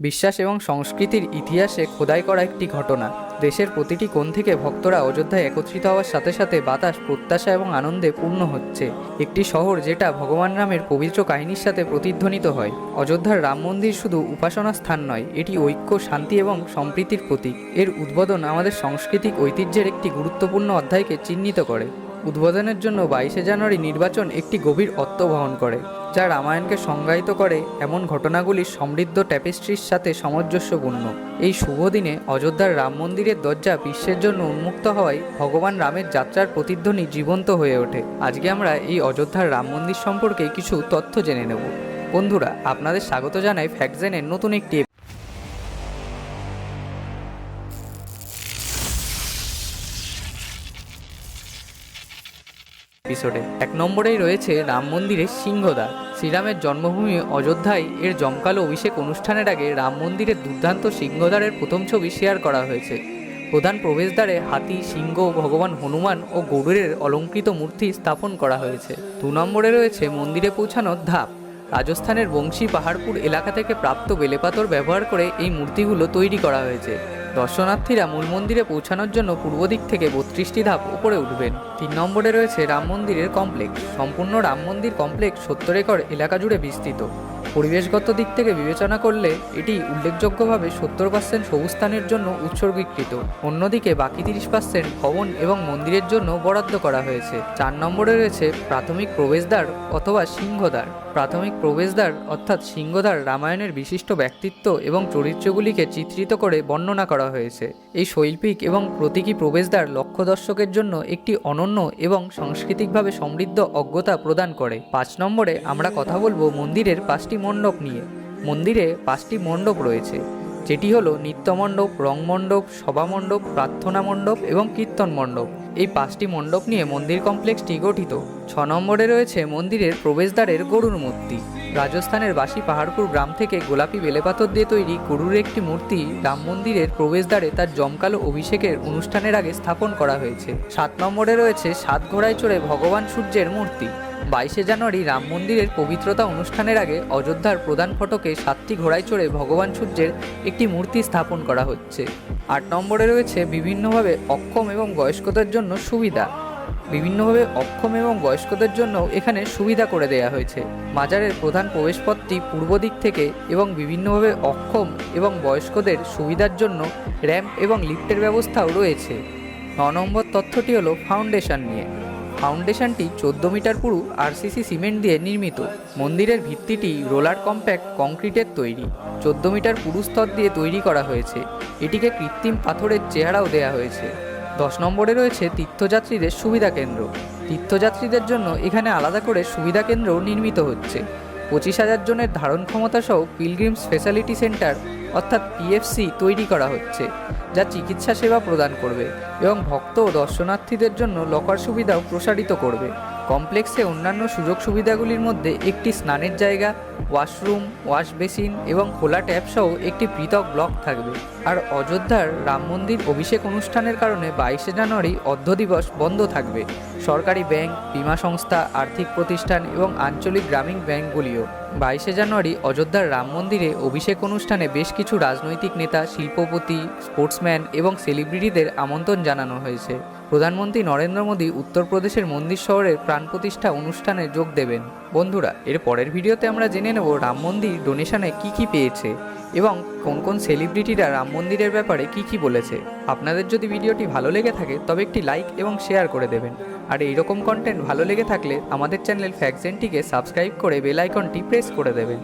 বিশ্বাস এবং সংস্কৃতির ইতিহাসে খোদাই করা একটি ঘটনা। দেশের প্রতিটি কোণ থেকে ভক্তরা অযোধ্যায় একত্রিত হওয়ার সাথে সাথে বাতাস, প্রত্যাশা এবং আনন্দে পূর্ণ হচ্ছে। একটি শহর যেটা ভগবান রামের পবিত্র কাহিনীর সাথে প্রতিধ্বনিত হয়। অযোধ্যার রাম মন্দির শুধু উপাসনা স্থান নয়, এটি ঐক্য, শান্তি এবং সম্প্রীতির প্রতীক। এর উদ্বোধন আমাদের সাংস্কৃতিক ঐতিহ্যের একটি গুরুত্বপূর্ণ অধ্যায়কে চিহ্নিত করে। উদ্বোধনের জন্য বাইশে জানুয়ারি নির্বাচন একটি গভীর অর্থ বহন করে, যা রামায়ণকে সংজ্ঞায়িত করে এমন ঘটনাগুলির সমৃদ্ধ ট্যাপেস্ট্রির সাথে সামঞ্জস্যপূর্ণ। এই শুভ দিনে অযোধ্যার রাম মন্দিরের দরজা বিশ্বের জন্য উন্মুক্ত হওয়ায় ভগবান রামের যাত্রার প্রতিধ্বনি জীবন্ত হয়ে ওঠে। আজকে আমরা এই অযোধ্যার রাম মন্দির সম্পর্কে কিছু তথ্য জেনে নেব। বন্ধুরা, আপনাদের স্বাগত জানাই ফ্যাকজেনের নতুন একটি এপিসোডে এক নম্বরেই রয়েছে রাম মন্দিরের সিংহদ্বার। শ্রীরামের জন্মভূমি অযোধ্যায় এর জমকালো অভিষেক অনুষ্ঠানের আগে রাম মন্দিরের দুর্দান্ত সিংহদ্বারের প্রথম ছবি শেয়ার করা হয়েছে। প্রধান প্রবেশদ্বারে হাতি, সিংহ, ভগবান হনুমান ও গরুরের অলঙ্কৃত মূর্তি স্থাপন করা হয়েছে। দু নম্বরে রয়েছে মন্দিরে পৌঁছানোর ধাপ। রাজস্থানের বংশী পাহাড়পুর এলাকা থেকে প্রাপ্ত বেলেপাথর ব্যবহার করে এই মূর্তিগুলো তৈরি করা হয়েছে। দর্শনার্থীরা মূল মন্দিরে পৌঁছানোর জন্য পূর্ব দিক থেকে বত্রিশটি ধাপ উপরে উঠবেন। তিন নম্বরে রয়েছে রাম মন্দিরের কমপ্লেক্স। সম্পূর্ণ রাম মন্দির কমপ্লেক্স সত্তর একর এলাকা জুড়ে বিস্তৃত। পরিবেশগত দিক থেকে বিবেচনা করলে এটি উল্লেখযোগ্যভাবে সত্তর পার্সেন্ট সবুজস্থানের জন্য উৎসর্গীকৃত। অন্যদিকে বাকি তিরিশ পার্সেন্ট ভবন এবং মন্দিরের জন্য বরাদ্দ করা হয়েছে। চার নম্বরে রয়েছে প্রাথমিক প্রবেশদ্বার অথবা সিংহদ্বার। প্রাথমিক প্রবেশদ্বার অর্থাৎ সিংহদ্বার রামায়ণের বিশিষ্ট ব্যক্তিত্ব এবং চরিত্রগুলিকে চিত্রিত করে বর্ণনা করা হয়েছে। এই শৈল্পিক এবং প্রতীকী প্রবেশদ্বার লক্ষ্য দর্শকের জন্য একটি অনন্য এবং সাংস্কৃতিকভাবে সমৃদ্ধ অজ্ঞতা প্রদান করে। পাঁচ নম্বরে আমরা কথা বলব মন্দিরের পাঁচটি মণ্ডপ নিয়ে। মন্দিরে পাঁচটি মণ্ডপ রয়েছে। যেটি হলো নিত্যমণ্ডপ, রংমণ্ডপ, সভামণ্ডপ, প্রার্থনা মণ্ডপ এবং কীর্তন মণ্ডপ। এই পাঁচটি মণ্ডপ নিয়ে মন্দির কমপ্লেক্সটি গঠিত। ছ নম্বরে রয়েছে মন্দিরের প্রবেশদ্বারের গরুর মূর্তি। রাজস্থানের বাসি পাহাড়পুর গ্রাম থেকে গোলাপি বেলেপাথর দিয়ে তৈরি গরুর একটি মূর্তি রাম মন্দিরের প্রবেশদ্বারে তার জমকালো অভিষেকের অনুষ্ঠানের আগে স্থাপন করা হয়েছে। সাত নম্বরে রয়েছে সাত ঘোড়ায় চড়ে ভগবান সূর্যের মূর্তি। বাইশে জানুয়ারি রাম মন্দিরের পবিত্রতা অনুষ্ঠানের আগে অযোধ্যার প্রধান ফটকে সাতটি ঘোড়ায় চড়ে ভগবান সূর্যের একটি মূর্তি স্থাপন করা হচ্ছে। আট নম্বরে রয়েছে বিভিন্নভাবে অক্ষম এবং বয়স্কদের জন্য সুবিধা। বিভিন্নভাবে অক্ষম এবং বয়স্কদের জন্য এখানে সুবিধা করে দেওয়া হয়েছে। মাজারের প্রধান প্রবেশপথটি পূর্ব দিক থেকে এবং বিভিন্নভাবে অক্ষম এবং বয়স্কদের সুবিধার জন্য র্যাম্প এবং লিফটের ব্যবস্থাও রয়েছে। ন নম্বর তথ্যটি হলো ফাউন্ডেশন নিয়ে। ফাউন্ডেশনটি চোদ্দ মিটার পুরু আরসিসি সিমেন্ট দিয়ে নির্মিত। মন্দিরের ভিত্তিটি রোলার কম্প্যাক্ট কংক্রিটের তৈরি। চোদ্দ মিটার পুরু স্তর দিয়ে তৈরি করা হয়েছে। এটিকে কৃত্রিম পাথরের চেহারাও দেওয়া হয়েছে। দশ নম্বরে রয়েছে তীর্থযাত্রীদের সুবিধা কেন্দ্র। তীর্থযাত্রীদের জন্য এখানে আলাদা করে সুবিধা কেন্দ্র নির্মিত হচ্ছে। পঁচিশ হাজার জনের ধারণ ক্ষমতা সহ পিলগ্রিমস ফেসিলিটি সেন্টার অর্থাৎ পিএফসি তৈরি করা হচ্ছে, যা চিকিৎসা সেবা প্রদান করবে এবং ভক্ত ও দর্শনার্থীদের জন্য লকার সুবিধাও প্রসারিত করবে। কমপ্লেক্সে অন্যান্য সুযোগ সুবিধাগুলির মধ্যে একটি স্নানের জায়গা ওয়াশরুম, ওয়াশ বেসিন এবং খোলা ট্যাপ সহ একটি পৃথক ব্লক থাকবে। আর অযোধ্যার রাম মন্দির অভিষেক অনুষ্ঠানের কারণে বাইশে জানুয়ারি অর্ধ দিবস বন্ধ থাকবে। সরকারি ব্যাংক, বিমা সংস্থা, আর্থিক প্রতিষ্ঠান এবং আঞ্চলিক গ্রামীণ ব্যাংকগুলিও। বাইশে জানুয়ারি অযোধ্যার রাম মন্দিরে অভিষেক অনুষ্ঠানে বেশ কিছু রাজনৈতিক নেতা, শিল্পপতি, স্পোর্টসম্যান এবং সেলিব্রিটিদের আমন্ত্রণ জানানো হয়েছে। প্রধানমন্ত্রী নরেন্দ্র মোদী উত্তরপ্রদেশের মন্দির শহরের প্রাণ প্রতিষ্ঠা অনুষ্ঠানে যোগ দেবেন। বন্ধুরা, এর পরের ভিডিওতে আমরা জেনে নেব রাম মন্দির ডোনেশনে কী কী পেয়েছে এবং কোন কোন সেলিব্রিটিরা রাম মন্দিরের ব্যাপারে কী কী বলেছে। আপনাদের যদি ভিডিওটি ভালো লেগে থাকে, তবে একটি লাইক এবং শেয়ার করে দেবেন। আর এইরকম কন্টেন্ট ভালো লেগে থাকলে আমাদের চ্যানেল ফ্যাকজেনটিকে সাবস্ক্রাইব করে বেল আইকনটি প্রেস করে দেবেন।